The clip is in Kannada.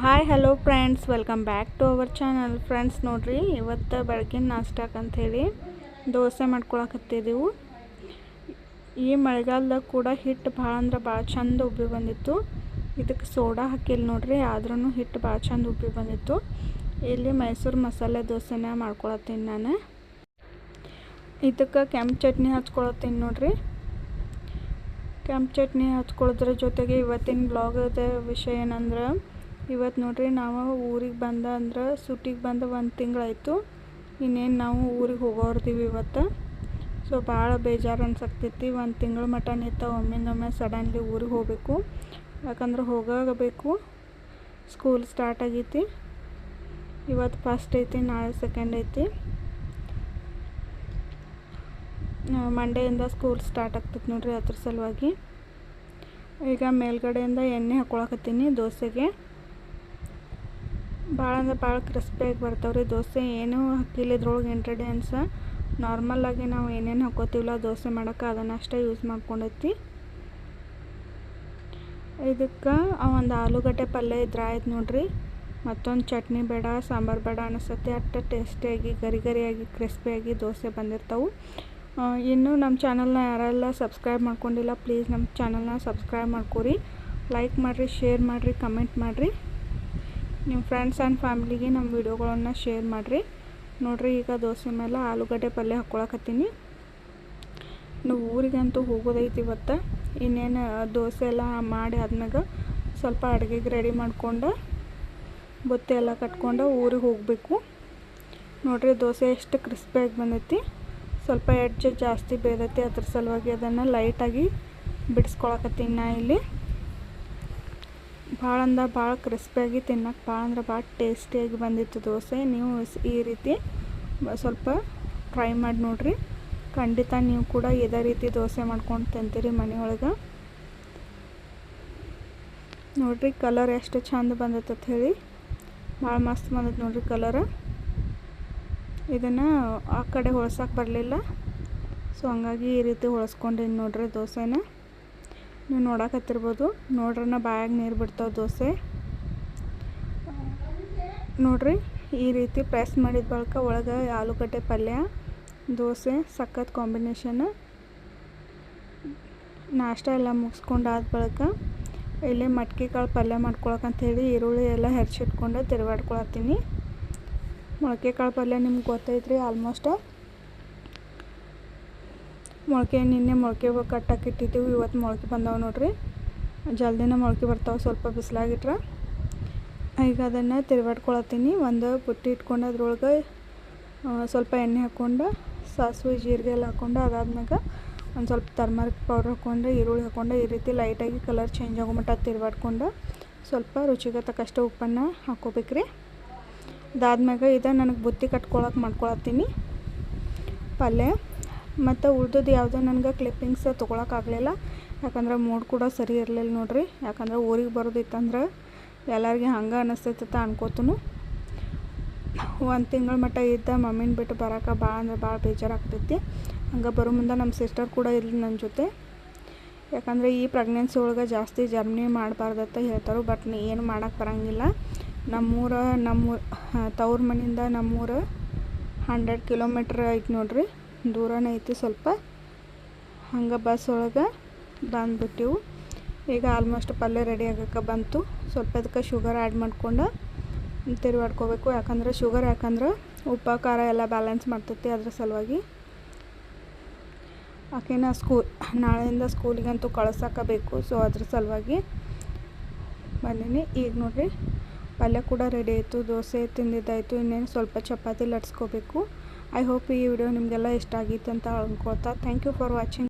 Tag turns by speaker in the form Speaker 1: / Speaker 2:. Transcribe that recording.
Speaker 1: Hi hello friends welcome back to our channel friends ನೋಡಿರಿ, ಇವತ್ತು ಬೆಳಗಿನ ನಾಷ್ಟಕ್ಕೆ ಅಂಥೇಳಿ ದೋಸೆ ಮಾಡ್ಕೊಳಕತ್ತಿದ್ದೆವು ಈ ಮಳೆಗಾಲದಾಗ ಕೂಡ ಹಿಟ್ಟು ಭಾಳ ಅಂದ್ರೆ ಭಾಳ ಚಂದ ಉಬ್ಬಿ ಬಂದಿತ್ತು. ಇದಕ್ಕೆ ಸೋಡಾ ಹಾಕಿಲ್ಲ ನೋಡ್ರಿ ಆದ್ರೂ ಹಿಟ್ಟು ಭಾಳ ಚಂದ ಉಬ್ಬಿ ಬಂದಿತ್ತು. ಇಲ್ಲಿ ಮೈಸೂರು ಮಸಾಲೆ ದೋಸೆನ ಮಾಡ್ಕೊಳತ್ತೀನಿ ನಾನು. ಇದಕ್ಕೆ ಕೆಂಪು ಚಟ್ನಿ ಹಚ್ಕೊಳತ್ತೀನಿ ನೋಡ್ರಿ. ಕೆಂಪು ಚಟ್ನಿ ಹಚ್ಕೊಳ್ಳೋದ್ರ ಜೊತೆಗೆ ಇವತ್ತಿನ ಬ್ಲಾಗದ ವಿಷಯ ಏನಂದ್ರೆ ಇವತ್ತು ನೋಡ್ರಿ ನಾವು ಊರಿಗೆ ಬಂದ ಅಂದ್ರೆ ಸುಟ್ಟಿಗೆ ಬಂದ ಒಂದು ತಿಂಗಳಾಯಿತು. ಇನ್ನೇನು ನಾವು ಊರಿಗೆ ಹೋಗೋರ್ದೀವಿ ಇವತ್ತು. ಸೊ ಭಾಳ ಬೇಜಾರು ಅನ್ಸಕ್ತೈತಿ. ಒಂದು ತಿಂಗಳ ಮಟ್ಟ ನಿಂತ ಒಮ್ಮಿಂದೊಮ್ಮೆ ಸಡನ್ಲಿ ಊರಿಗೆ ಹೋಗಬೇಕು. ಯಾಕಂದ್ರೆ ಹೋಗಬೇಕು ಸ್ಕೂಲ್ ಸ್ಟಾರ್ಟ್ ಆಗೈತಿ. ಇವತ್ತು ಫಸ್ಟ್ ಐತಿ, ನಾಳೆ ಸೆಕೆಂಡ್ ಐತಿ. ಮಂಡೆಯಿಂದ ಸ್ಕೂಲ್ ಸ್ಟಾರ್ಟ್ ಆಗ್ತೈತಿ ನೋಡ್ರಿ ಅದ್ರ ಸಲುವಾಗಿ. ಈಗ ಮೇಲ್ಗಡೆಯಿಂದ ಎಣ್ಣೆ ಹಾಕ್ಕೊಳಕತ್ತೀನಿ ದೋಸೆಗೆ. ಭಾಳ ಅಂದ್ರೆ ಭಾಳ ಕ್ರಿಸ್ಪಿಯಾಗಿ ಬರ್ತಾವ್ರಿ. ದೋಸೆ ಏನೂ ಹಾಕಿಲ್ಲ ಇದ್ರೊಳಗೆ ಇಂಟ್ರಿಡೆನ್ಸ್ ನಾರ್ಮಲಾಗಿ ನಾವು ಏನೇನು ಹಾಕೋತೀವಲ್ಲ ದೋಸೆ ಮಾಡೋಕೆ ಅದನ್ನಷ್ಟೇ ಯೂಸ್ ಮಾಡ್ಕೊಂಡೈತಿ. ಇದಕ್ಕೆ ಒಂದು ಆಲೂಗಡ್ಡೆ ಪಲ್ಯ ಇದ್ರೆ ಆಯ್ತು ನೋಡ್ರಿ. ಮತ್ತೊಂದು ಚಟ್ನಿ ಬೇಡ, ಸಾಂಬಾರು ಬೇಡ ಅನಿಸ್ತೈತಿ. ಅಷ್ಟು ಟೇಸ್ಟಿಯಾಗಿ, ಗರಿ ಗರಿಯಾಗಿ ಕ್ರಿಸ್ಪಿಯಾಗಿ ದೋಸೆ ಬಂದಿರ್ತಾವೆ. ಇನ್ನೂ ನಮ್ಮ ಚಾನಲ್ನ ಯಾರೆಲ್ಲ ಸಬ್ಸ್ಕ್ರೈಬ್ ಮಾಡ್ಕೊಂಡಿಲ್ಲ ಪ್ಲೀಸ್ ನಮ್ಮ ಚಾನಲ್ನ ಸಬ್ಸ್ಕ್ರೈಬ್ ಮಾಡ್ಕೊರಿ. ಲೈಕ್ ಮಾಡಿರಿ ಶೇರ್ ಮಾಡಿರಿ ಕಮೆಂಟ್ ಮಾಡಿರಿ. ನಿಮ್ಮ ಫ್ರೆಂಡ್ಸ್ ಆ್ಯಂಡ್ ಫ್ಯಾಮಿಲಿಗೆ ನಮ್ಮ ವೀಡಿಯೋಗಳನ್ನು ಶೇರ್ ಮಾಡಿರಿ. ನೋಡಿರಿ, ಈಗ ದೋಸೆ ಮೇಲೆ ಆಲೂಗಡ್ಡೆ ಪಲ್ಯ ಹಾಕ್ಕೊಳಕತ್ತೀನಿ. ನಾವು ಊರಿಗಂತೂ ಹೋಗೋದೈತಿ ಇವತ್ತು. ಇನ್ನೇನು ದೋಸೆ ಎಲ್ಲ ಮಾಡಿ ಆದ್ಮ್ಯಾಗ ಸ್ವಲ್ಪ ಅಡುಗೆಗೆ ರೆಡಿ ಮಾಡ್ಕೊಂಡು ಬುತ್ತಿ ಎಲ್ಲ ಕಟ್ಕೊಂಡು ಊರಿಗೆ ಹೋಗಬೇಕು. ನೋಡಿರಿ, ದೋಸೆ ಎಷ್ಟು ಕ್ರಿಸ್ಪಿಯಾಗಿ ಬಂದೈತಿ. ಸ್ವಲ್ಪ ಎಡ್ಜ್ ಜಾಸ್ತಿ ಬೇದೈತಿ, ಅದ್ರ ಸಲುವಾಗಿ ಅದನ್ನು ಲೈಟಾಗಿ ಬಿಡಿಸ್ಕೊಳಕತ್ತೀನಿ ನಾ ಇಲ್ಲಿ. ಭಾಳ ಅಂದ ಭಾಳ ಕ್ರಿಸ್ಪಿಯಾಗಿ ತಿನ್ನಕ್ಕೆ ಭಾಳ ಅಂದ್ರೆ ಭಾಳ ಟೇಸ್ಟಿಯಾಗಿ ಬಂದಿತ್ತು ದೋಸೆ. ನೀವು ಈ ರೀತಿ ಸ್ವಲ್ಪ ಟ್ರೈ ಮಾಡಿ ನೋಡಿರಿ. ಖಂಡಿತ ನೀವು ಕೂಡ ಇದೇ ರೀತಿ ದೋಸೆ ಮಾಡ್ಕೊಂಡು ತಿಂತೀರಿ ಮನೆಯೊಳಗೆ. ನೋಡಿರಿ ಕಲರ್ ಎಷ್ಟು ಚಂದ ಬಂದತ್ತ ಹೇಳಿ. ಭಾಳ ಮಸ್ತ್ ಬಂದೈತೆ ನೋಡಿರಿ ಕಲರ್ ಇದನ್ನು ಆ ಕಡೆ ಹೊಳ್ಸೋಕೆ ಬರಲಿಲ್ಲ. ಸೊ ಹಂಗಾಗಿ ಈ ರೀತಿ ಹೊಳ್ಸ್ಕೊಂಡೀನಿ ನೋಡಿರಿ ದೋಸೆನ. ನೀವು ನೋಡಕತ್ತಿರ್ಬೋದು ನೋಡ್ರನ ಬಾಯಾಗ ನೀರು ಬಿಡ್ತಾವೆ ದೋಸೆ. ನೋಡ್ರಿ, ಈ ರೀತಿ ಪ್ರೆಸ್ ಮಾಡಿದ ಬಳಿಕ ಒಳಗೆ ಆಲೂಗಡ್ಡೆ ಪಲ್ಯ, ದೋಸೆ, ಸಖತ್ ಕಾಂಬಿನೇಷನ್ ನಾಷ್ಟ ಎಲ್ಲ ಮುಗಿಸ್ಕೊಂಡಾದ ಬಳಿಕ ಇಲ್ಲಿ ಮಟ್ಕೆ ಕಾಳು ಪಲ್ಯ ಮಾಡ್ಕೊಳಕಂತೇಳಿ ಈರುಳ್ಳಿ ಎಲ್ಲ ಹೆರ್ಚಿಟ್ಕೊಂಡು ತಿರುಗಾಡ್ಕೊಳತ್ತೀನಿ ಮೊಳಕೆ ಕಾಳು ಪಲ್ಯ ನಿಮ್ಗೆ ಗೊತ್ತೈತ್ರಿ ಆಲ್ಮೋಸ್ಟ್ ಮೊಳಕೆ ನಿನ್ನೆ ಮೊಳಕೆ ಕಟ್ಟಕ್ಕೆ ಇಟ್ಟಿದ್ದೆವು ಇವತ್ತು ಮೊಳಕೆ ಬಂದಾವೆ ನೋಡ್ರಿ. ಜಲ್ದಿನ ಮೊಳಕೆ ಬರ್ತಾವೆ, ಸ್ವಲ್ಪ ಬಿಸಿಲಾಗಿಟ್ರೆ. ಈಗ ಅದನ್ನು ತಿರುಗಾಡ್ಕೊಳತ್ತೀನಿ. ಒಂದು ಬುಟ್ಟಿ ಇಟ್ಕೊಂಡು ಅದ್ರೊಳಗೆ ಸ್ವಲ್ಪ ಎಣ್ಣೆ ಹಾಕ್ಕೊಂಡು ಸಾಸಿವೆ, ಜೀರಿಗೆ ಎಲ್ಲ ಹಾಕ್ಕೊಂಡು ಅದಾದ್ಮ್ಯಾಗ ಒಂದು ಸ್ವಲ್ಪ ಟರ್ಮರಿಕ್ ಪೌಡ್ರ್ ಹಾಕ್ಕೊಂಡು ಈರುಳ್ಳಿ ಹಾಕ್ಕೊಂಡು ಈ ರೀತಿ ಲೈಟಾಗಿ ಕಲರ್ ಚೇಂಜ್ ಆಗೋ ಮಟ್ಟ ತಿರುಗಾಡ್ಕೊಂಡು ಸ್ವಲ್ಪ ರುಚಿಗೆ ತಕ್ಕಷ್ಟು ಉಪ್ಪನ್ನು ಹಾಕ್ಕೋಬೇಕ್ರಿ ಅದಾದ್ಮ್ಯಾಗ ಇದು ನನಗೆ ಬುತ್ತಿ ಕಟ್ಕೊಳಕ್ಕೆ ಮಾಡ್ಕೊಳತ್ತೀನಿ. ಪಲ್ಯ. ಮತ್ತು ಉಳ್ದದ್ದು ಯಾವುದೋ ನನಗೆ ಕ್ಲಿಪ್ಪಿಂಗ್ಸ್ ತೊಗೊಳಕ್ಕಾಗಲಿಲ್ಲ ಯಾಕಂದ್ರೆ ಮೂಡ್ ಕೂಡ ಸರಿ ಇರಲಿಲ್ಲ ನೋಡ್ರಿ. ಯಾಕಂದ್ರೆ ಊರಿಗೆ ಬರೋದಿತ್ತಂದ್ರೆ ಎಲ್ಲರಿಗೆ ಹಂಗೆ ಅನ್ನಿಸ್ತೈತ ಅನ್ಕೋತನು. ಒಂದು ತಿಂಗಳ ಮಟ್ಟ ಇದ್ದ ಮಮ್ಮಿನ ಬಿಟ್ಟು ಬರೋಕೆ ಭಾಳ ಅಂದ್ರೆ ಭಾಳ ಬೇಜಾರಾಗ್ತೈತಿ. ಹಂಗೆ ಬರೋ ಮುಂದೆ ನಮ್ಮ ಸಿಸ್ಟರ್ ಕೂಡ ಇರಲಿ ನನ್ನ ಜೊತೆ. ಯಾಕಂದರೆ ಈ ಪ್ರೆಗ್ನೆನ್ಸಿ ಒಳಗೆ ಜಾಸ್ತಿ ಜರ್ನಿ ಮಾಡಬಾರ್ದಂತ ಹೇಳ್ತಾರೆ ಬಟ್ ಏನು ಮಾಡೋಕ್ಕೆ ಬರೋಂಗಿಲ್ಲ. ನಮ್ಮೂರ, ನಮ್ಮೂರು ತವ್ರ ಮನೆಯಿಂದ ನಮ್ಮೂರು ಹಂಡ್ರೆಡ್ ಕಿಲೋಮೀಟ್ರ್ ಐತೆ ನೋಡ್ರಿ. ದೂರನೇ ಐತಿ ಸ್ವಲ್ಪ. ಹಂಗೆ ಬಸ್ ಒಳಗೆ ಬಂದುಬಿಟ್ಟಿವು. ಈಗ ಆಲ್ಮೋಸ್ಟ್ ಪಲ್ಯ ರೆಡಿ ಆಗಕ್ಕೆ ಬಂತು. ಸ್ವಲ್ಪ ಅದಕ್ಕೆ ಶುಗರ್ ಆ್ಯಡ್ ಮಾಡ್ಕೊಂಡು ತಿರುಗಾಡ್ಕೋಬೇಕು ಯಾಕಂದ್ರೆ ಶುಗರ್ ಯಾಕಂದ್ರೆ ಉಪ್ಪು, ಖಾರ ಎಲ್ಲ ಬ್ಯಾಲೆನ್ಸ್ ಮಾಡ್ತೈತಿ ಅದ್ರ ಸಲುವಾಗಿ. ಆಕೆನ ಸ್ಕೂಲ್ ನಾಳೆಯಿಂದ ಸ್ಕೂಲಿಗಂತೂ ಕಳ್ಸಕ್ಕಬೇಕು ಸೊ ಅದ್ರ ಸಲುವಾಗಿ ಬಂದೀನಿ. ಈಗ ನೋಡಿರಿ, ಪಲ್ಯ ಕೂಡ ರೆಡಿ ಆಯಿತು. ದೋಸೆ ತಿಂದಿದ್ದಾಯಿತು. ಇನ್ನೇನು ಸ್ವಲ್ಪ ಚಪಾತಿ ಲಟ್ಸ್ಕೋಬೇಕು. ಐ ಹೋಪ್ ಈ ವಿಡಿಯೋ ನಿಮಗೆಲ್ಲ ಇಷ್ಟ ಆಗಿತ್ತು ಅಂತ ಅನ್ಕೊಳ್ತಾ. Thank you for watching